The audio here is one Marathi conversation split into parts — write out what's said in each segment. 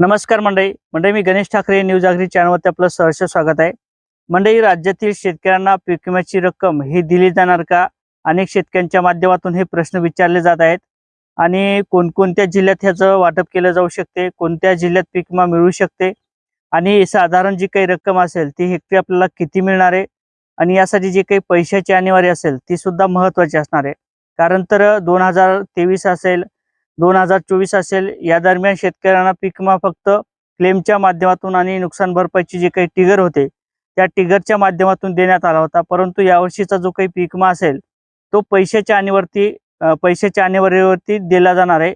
नमस्कार मंडळी. मंडळी मी गणेश ठाकरे न्यूज आगरी चॅनलवरती आपलं सहर्ष स्वागत आहे. मंडळी राज्यातील शेतकऱ्यांना पीक विम्याची रक्कम ही दिली जाणार का? अनेक शेतकऱ्यांच्या माध्यमातून हे प्रश्न विचारले जात आहेत. आणि कोणकोणत्या जिल्ह्यात ह्याचं वाटप केलं जाऊ शकते? कोणत्या जिल्ह्यात पीक विमा मिळू शकते? आणि साधारण जी काही रक्कम असेल ती हेक्टरी आपल्याला किती मिळणार आहे? आणि यासाठी जी काही पैशाची अनिवार्य असेल ती सुद्धा महत्त्वाची असणार आहे. कारण तर दोन हजार तेवीस असेल दोन हजार चोवीस असेल. या दरम्यान शेतकऱ्यांना पिकमा फक्त क्लेमच्या माध्यमातून आणि नुकसान भरपाईची जे काही टिगर होते त्या टिगरच्या माध्यमातून देण्यात आला होता. परंतु यावर्षीचा जो काही पिकमा असेल तो पैशाच्या आणीवरती पैशाच्या आणीवरीवरती दिला जाणार आहे.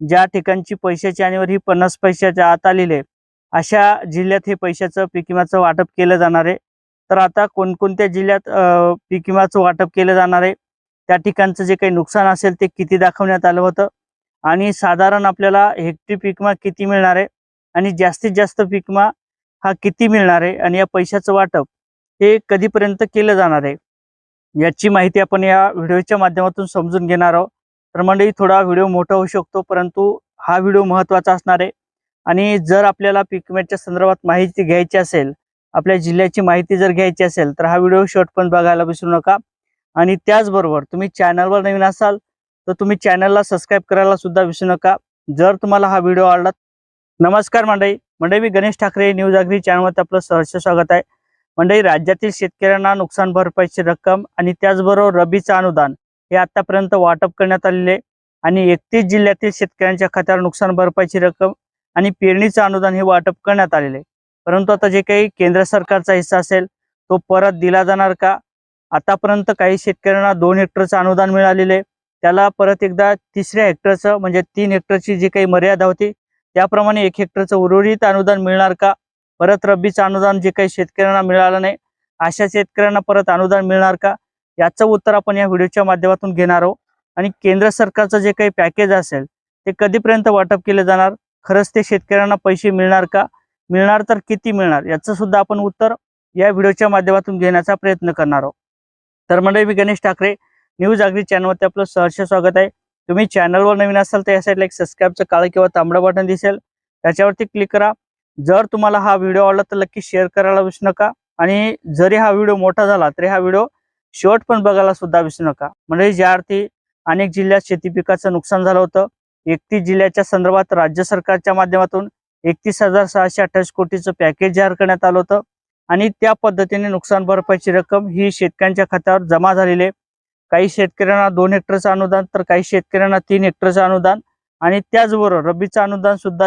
ज्या ठिकाणची पैशाची आणीवर ही पन्नास पैशाच्या आत आलेली आहे अशा जिल्ह्यात हे पैशाचं पीक वाटप केलं जाणार आहे. तर आता कोणकोणत्या जिल्ह्यात अं, वाटप केलं जाणार आहे त्या ठिकाणचं जे काही नुकसान असेल ते किती दाखवण्यात आलं होतं? आणि साधारण आपल्याला हेक्टरी पिकमा किती मिळणार आहे? आणि जास्तीत जास्त पिकमा हा किती मिळणार आहे? आणि या पैशाचं वाटप हे कधीपर्यंत केलं जाणार आहे? याची माहिती आपण या व्हिडिओच्या माध्यमातून समजून घेणार आहोत. तर मंडळी थोडा व्हिडिओ मोठा होऊ शकतो परंतु हा व्हिडिओ महत्त्वाचा असणार आहे. आणि जर आपल्याला पिकमेटच्या विम्याच्या संदर्भात माहिती घ्यायची असेल आपल्या जिल्ह्याची माहिती जर घ्यायची असेल तर हा व्हिडिओ शेवट पण बघायला विसरू नका. आणि त्याचबरोबर तुम्ही चॅनलवर नवीन असाल तर तुम्ही चॅनलला सबस्क्राईब करायला सुद्धा विसरू नका. जर तुम्हाला हा व्हिडिओ आवडला नमस्कार मंडळी. मंडळी मी गणेश ठाकरे न्यूज अग्री चॅनलमध्ये आपलं सहर्ष स्वागत आहे. मंडळी राज्यातील शेतकऱ्यांना नुकसान भरपाईची रक्कम आणि त्याचबरोबर रबीचं अनुदान हे आतापर्यंत वाटप करण्यात आलेले आणि एकतीस जिल्ह्यातील शेतकऱ्यांच्या खात्यावर नुकसान भरपाईची रक्कम आणि पेरणीचं अनुदान हे वाटप करण्यात आलेले परंतु आता जे काही केंद्र सरकारचा हिस्सा असेल तो परत दिला जाणार का? आतापर्यंत काही शेतकऱ्यांना दोन हेक्टरचं अनुदान मिळालेलं आहे. त्याला परत एकदा तिसऱ्या हेक्टरचं म्हणजे तीन हेक्टरची जी काही मर्यादा होती त्याप्रमाणे एक हेक्टरचं उर्वरित अनुदान मिळणार का? परत रब्बीचं अनुदान जे काही शेतकऱ्यांना मिळालं नाही अशा शेतकऱ्यांना परत अनुदान मिळणार का? याचं उत्तर आपण या व्हिडिओच्या माध्यमातून घेणार आहोत. आणि केंद्र सरकारचं जे काही पॅकेज असेल ते कधीपर्यंत वाटप केलं जाणार? खरंच ते शेतकऱ्यांना पैसे मिळणार का? मिळणार तर किती मिळणार? याचं सुद्धा आपण उत्तर या व्हिडिओच्या माध्यमातून घेण्याचा प्रयत्न करणार आहोत. तर मंडळी मी गणेश ठाकरे न्यूज अग्री चॅनलवरती आपलं सहर्ष स्वागत आहे. तुम्ही चॅनलवर नवीन असाल तर या साईडला एक सबस्क्राईबचं काळं किंवा तांबडं बटन दिसेल. त्याच्यावरती क्लिक करा. जर तुम्हाला हा व्हिडिओ आवडला तर नक्की शेअर करायला विसरू नका. आणि जरी हा व्हिडिओ मोठा झाला तरी हा व्हिडिओ शेवट पण बघायला सुद्धा विसरू नका. म्हणजे ज्या अर्थी अनेक जिल्ह्यात शेती पिकाचं नुकसान झालं होतं एकतीस जिल्ह्याच्या संदर्भात राज्य सरकारच्या माध्यमातून एकतीस हजार सहाशे अठ्ठावीस कोटीचं पॅकेज जाहीर करण्यात आलं होतं. आणि त्या पद्धतीने नुकसान भरपाईची रक्कम ही शेतकऱ्यांच्या खात्यावर जमा झालेली आहे. काही शेतकऱ्यांना दोन हेक्टरचं अनुदान तर काही शेतकऱ्यांना तीन हेक्टरचं अनुदान आणि त्याचबरोबर रब्बीचं अनुदान सुद्धा